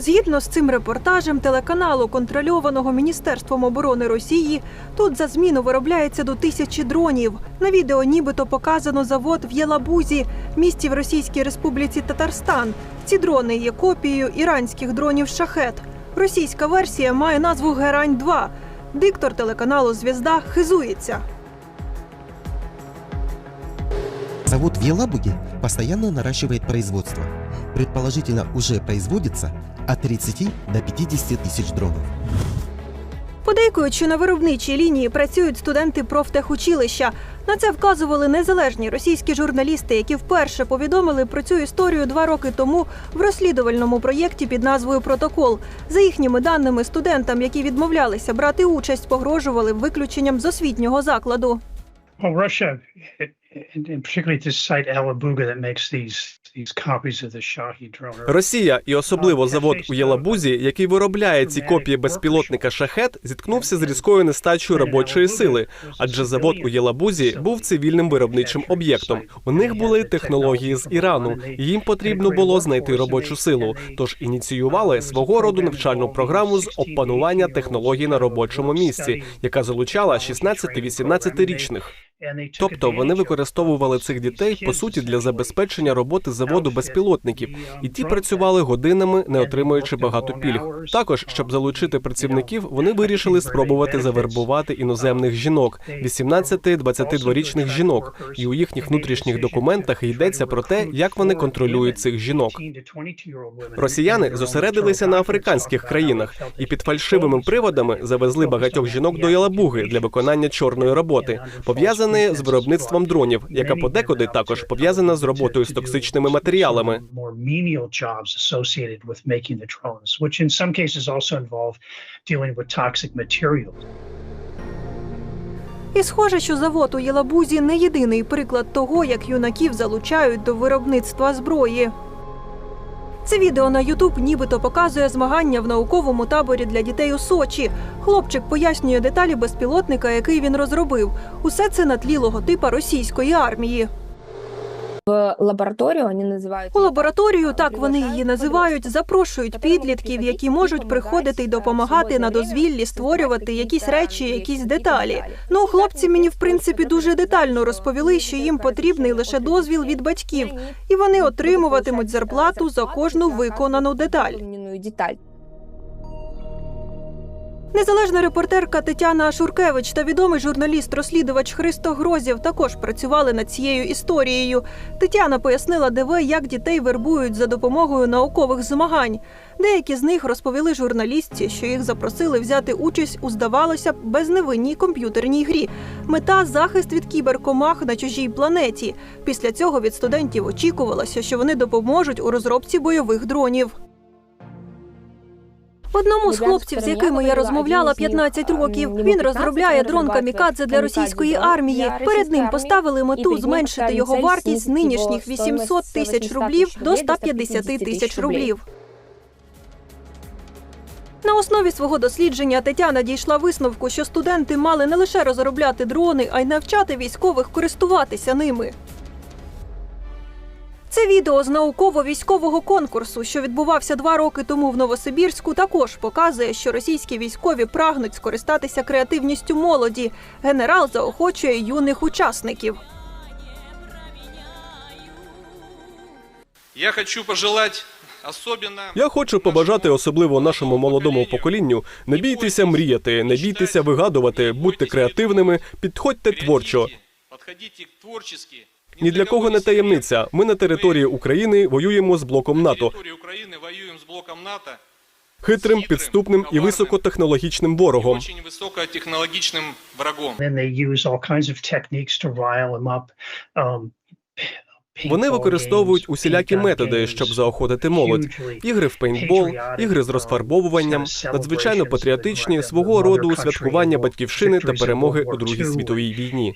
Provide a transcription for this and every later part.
Згідно з цим репортажем телеканалу, контрольованого Міністерством оборони Росії, тут за зміну виробляється до тисячі дронів. На відео нібито показано завод в Єлабузі, місті в Російській Республіці Татарстан. Ці дрони є копією іранських дронів шахет. Російська версія має назву Герань 2 Диктор телеканалу Звізда хизується. Завод в Елабуге постоянно наращивает производство. Предположительно, уже производится от 30 до 50 тысяч дронов. Подейкують, що на виробничій лінії працюють студенти профтехучилища. На це вказували незалежні російські журналісти, які вперше повідомили про цю історію два роки тому в розслідувальному проєкті під назвою Протокол. За їхніми даними, студентам, які відмовлялися брати участь, погрожували виключенням з освітнього закладу. Well, Russia, and particularly this site Alabuga that makes these Росія і особливо завод у Єлабузі, який виробляє ці копії безпілотника шахет, зіткнувся з різкою нестачею робочої сили, адже завод у Єлабузі був цивільним виробничим об'єктом. У них були технології з Ірану, і їм потрібно було знайти робочу силу. Тож ініціювали свого роду навчальну програму з опанування технологій на робочому місці, яка залучала 16-18-річних. Тобто вони використовували цих дітей по суті для забезпечення роботи заводу безпілотників, і ті працювали годинами, не отримуючи багато пільг. Також, щоб залучити працівників, вони вирішили спробувати завербувати іноземних жінок, 18-22-річних жінок. І у їхніх внутрішніх документах йдеться про те, як вони контролюють цих жінок. Росіяни зосередилися на африканських країнах і під фальшивими приводами завезли багатьох жінок до Ялабуги для виконання чорної роботи, пов'язаної з виробництвом дронів, яка подекуди також пов'язана з роботою з токсичними матеріалами. І схоже, що завод у Єлабузі не єдиний приклад того, як юнаків залучають до виробництва зброї. Це відео на Ютуб нібито показує змагання в науковому таборі для дітей у Сочі. Хлопчик пояснює деталі безпілотника, який він розробив. Усе це на тлі логотипа російської армії. В лабораторію вони називають У лабораторію, так вони її називають, запрошують підлітків, які можуть приходити й допомагати на дозвіллі створювати якісь речі, якісь деталі. Ну, хлопці мені в принципі дуже детально розповіли, що їм потрібний лише дозвіл від батьків, і вони отримуватимуть зарплату за кожну виконану деталь. Незалежна репортерка Тетяна Шуркевич та відомий журналіст-розслідувач Христо Грозєв також працювали над цією історією. Тетяна пояснила ДВ, як дітей вербують за допомогою наукових змагань. Деякі з них розповіли журналістці, що їх запросили взяти участь у здавалося б безневинній комп'ютерній грі. Мета захист від кіберкомах на чужій планеті. Після цього від студентів очікувалося, що вони допоможуть у розробці бойових дронів. Одному з хлопців, з якими я розмовляла 15 років, він розробляє дрон камікадзе для російської армії. Перед ним поставили мету зменшити його вартість з нинішніх 800 тисяч рублів до 150 тисяч рублів. На основі свого дослідження Тетяна дійшла висновку, що студенти мали не лише розробляти дрони, а й навчати військових користуватися ними. Це відео з науково-військового конкурсу, що відбувався два роки тому в Новосибірську, також показує, що російські військові прагнуть скористатися креативністю молоді. Генерал заохочує юних учасників. Я хочу пожелать особенно... Я хочу побажати особливо нашому молодому поколінню не бійтеся мріяти, не бійтеся вигадувати, будьте креативними, підходьте творчо Подходите творчески. Ні для кого не таємниця. Ми на території України воюємо з блоком НАТО, территории Украины воюем с блоком НАТО, хитрим, підступним і високотехнологічним ворогом. очень высокотехнологичным Um, Вони використовують усілякі методи, щоб заохотити молодь. Ігри в пейнтбол, ігри з розфарбовуванням, надзвичайно патріотичні, свого роду святкування батьківщини та перемоги у Другій світовій війні.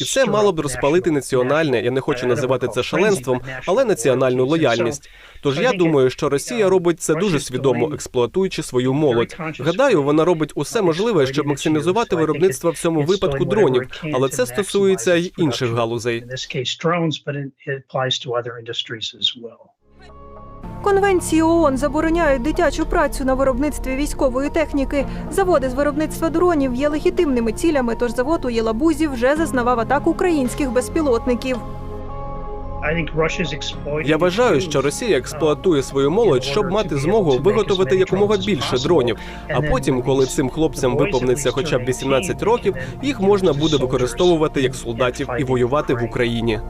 І це мало б розпалити національне, я не хочу називати це шаленством, але національну лояльність. Тож я думаю, що Росія робить це дуже свідомо, експлуатуючи свою молодь. Гадаю, вона робить усе можливе, щоб максимізувати виробництво в цьому випадку дронів, але це стосується й інших галузей. Конвенції ООН забороняють дитячу працю на виробництві військової техніки. Заводи з виробництва дронів є легітимними цілями, тож завод у Єлабузі вже зазнавав атак українських безпілотників. Я вважаю, що Росія експлуатує свою молодь, щоб мати змогу виготовити якомога більше дронів. А потім, коли цим хлопцям виповниться хоча б 18 років, їх можна буде використовувати як солдатів і воювати в Україні.